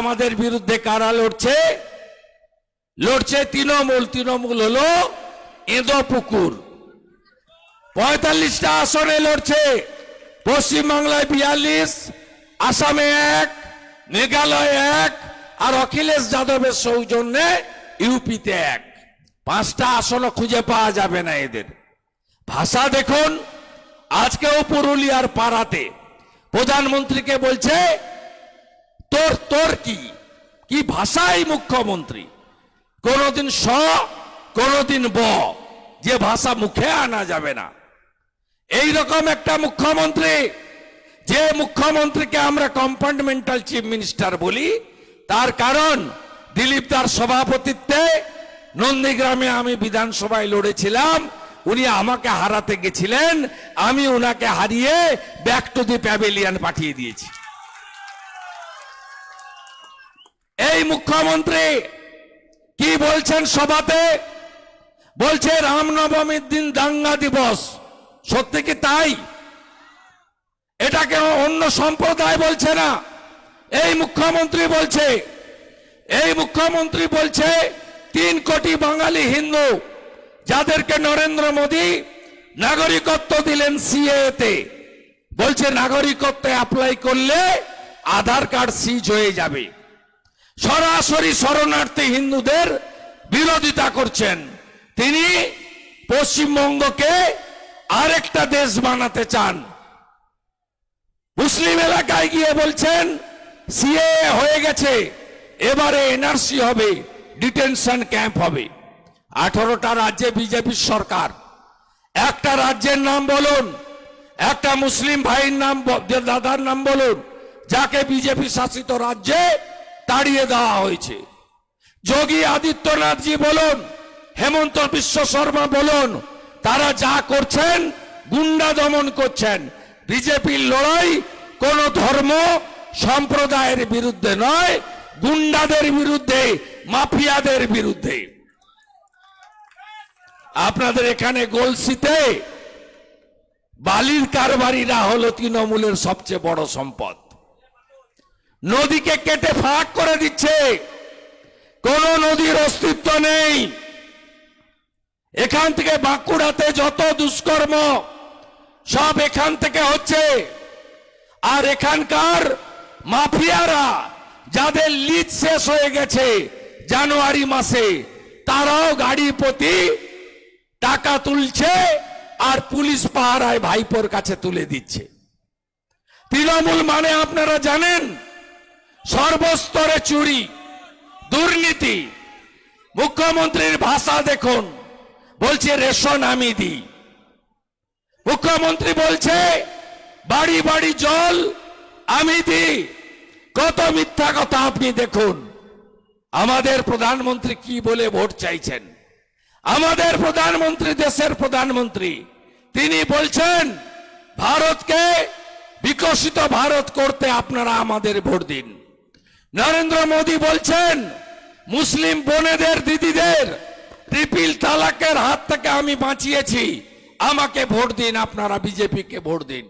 আমাদের বিরুদ্ধে কারা লড়ছে? লড়ছে তৃণমূল। তৃণমূল হলো এঁদো পুকুর। পঁয়তাল্লিশটা আসনে লড়ছে। পশ্চিমবাংলায় বিয়াল্লিশ, আসামে এক, মেঘালয় এক, আর অখিলেশ যাদবের সৌজন্যে ইউপিতে এক। পাঁচটা আসনও খুঁজে পাওয়া যাবে না এদের। ভাষা দেখুন, আজকেও পুরুলিয়ার পাড়াতে প্রধানমন্ত্রীকে বলছে তোর তোর কি? কি ভাষাই মুখ্যমন্ত্রী? কোনোদিন স, কোনোদিন ব। যে ভাষা মুখে আনা যাবে না। এই রকম একটা মুখ্যমন্ত্রী, যে মুখ্যমন্ত্রীকে আমরা কম্পার্টমেন্টাল চিফ মিনিস্টার বলি, তার কারণ দিলীপ দার সভাপতিত্বে নন্দীগ্রামে আমি বিধানসভায় লড়েছিলাম, উনি আমাকে হারাতে গেছিলেন, আমি ওনাকে হারিয়ে ব্যাক টু দি প্যাভিলিয়ন পাঠিয়ে দিয়েছি। এই মুখ্যমন্ত্রী কি বলছেন সভাতে? বলছে রামনবমীর দিন দাঙ্গা দিবস। সত্যি কি তাই? এটাকে অন্য সম্প্রদায় বলছে না? এই মুখ্যমন্ত্রী বলছে, এই মুখ্যমন্ত্রী বলছে, তিন কোটি বাঙালি হিন্দু, যাদেরকে নরেন্দ্র মোদী নাগরিকত্ব দিলেন সিএতে বলছে, নাগরিকত্ব অ্যাপ্লাই করলে আধার কার্ড সিজ হয়ে যাবে। সরাসরি শরণার্থী হিন্দুদের বিরোধিতা করছেন। তিনি পশ্চিমবঙ্গকে আরেকটা দেশ বানাতে চান। মুসলিম এলাকায় গিয়ে বলছেন, সিএ হয়ে গেছে, এবারে এনআরসি হবে, ডিটেনশন ক্যাম্প হবে। আঠারোটা রাজ্যে বিজেপি সরকার। একটা রাজ্যের নাম বলুন, একটা মুসলিম ভাইয়ের নাম দাদার নাম বলুন, যাকে বিজেপি শাসিত রাজ্যে তাড়িয়ে দেওয়া হয়েছে। যোগী আদিত্যনাথজি বলুন, হেমন্ত বিশ্ব শর্মা বলুন, তারা যা করছেন, গুন্ডা দমন করছেন। বিজেপির লড়াই কোন ধর্ম সম্প্রদায়ের বিরুদ্ধে নয়, গুন্ডাদের বিরুদ্ধে, মাফিয়াদের বিরুদ্ধে। আপনাদের এখানে গোলসিতে বালির কারবারিরা হলো তৃণমূলের সবচেয়ে বড় সম্পদ। নদীকে কেটে ফাঁক করে দিচ্ছে। কোন নদীর অস্তিত্ব নেই। এখান থেকে বাঁকুড়াতে যত দুষ্কর্ম, সব এখান থেকে হচ্ছে। আর এখানকার মাফিয়ারা যাদের লিজ শেষ হয়ে গেছে জানুয়ারি মাসে, তারাও গাড়ি প্রতি টাকা তুলছে আর পুলিশ পাহারায় ভাইপোর কাছে তুলে দিচ্ছে। তৃণমূল মানে আপনারা জানেন সর্বস্তরে চুরি, দুর্নীতি। মুখ্যমন্ত্রীর ভাষা দেখুন, বলছে রেশন আমি দিই। মুখ্যমন্ত্রী বলছে, বাড়ি বাড়ি জল আমি দিই। কত মিথ্যা কথা আপনি দেখুন। আমাদের প্রধানমন্ত্রী কি বলে ভোট চাইছেন? আমাদের প্রধানমন্ত্রী দেশের প্রধানমন্ত্রী, তিনি বলছেন, ভারতকে বিকশিত ভারত করতে আপনারা আমাদের ভোট দিন। নরেন্দ্র মোদী বলছেন, মুসলিম বোনেদের, দিদিদের রিপিল তালাকের হাত থেকে আমি বাঁচিয়েছি। আমাকে ভোট দিন, আপনারা বিজেপিকে ভোট দিন।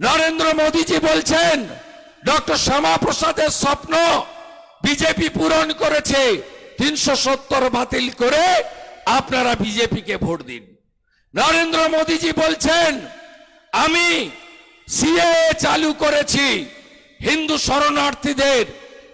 নরেন্দ্র মোদীজি বলছেন, ডক্টর শ্যামা প্রসাদের স্বপ্ন বিজেপি পূরণ করেছে। তিনশো সত্তর বাতিল করে আপনারা বিজেপিকে ভোট দিন। নরেন্দ্র মোদীজি বলছেন, আমি সিএ চালু করেছি। হিন্দু শরণার্থীদের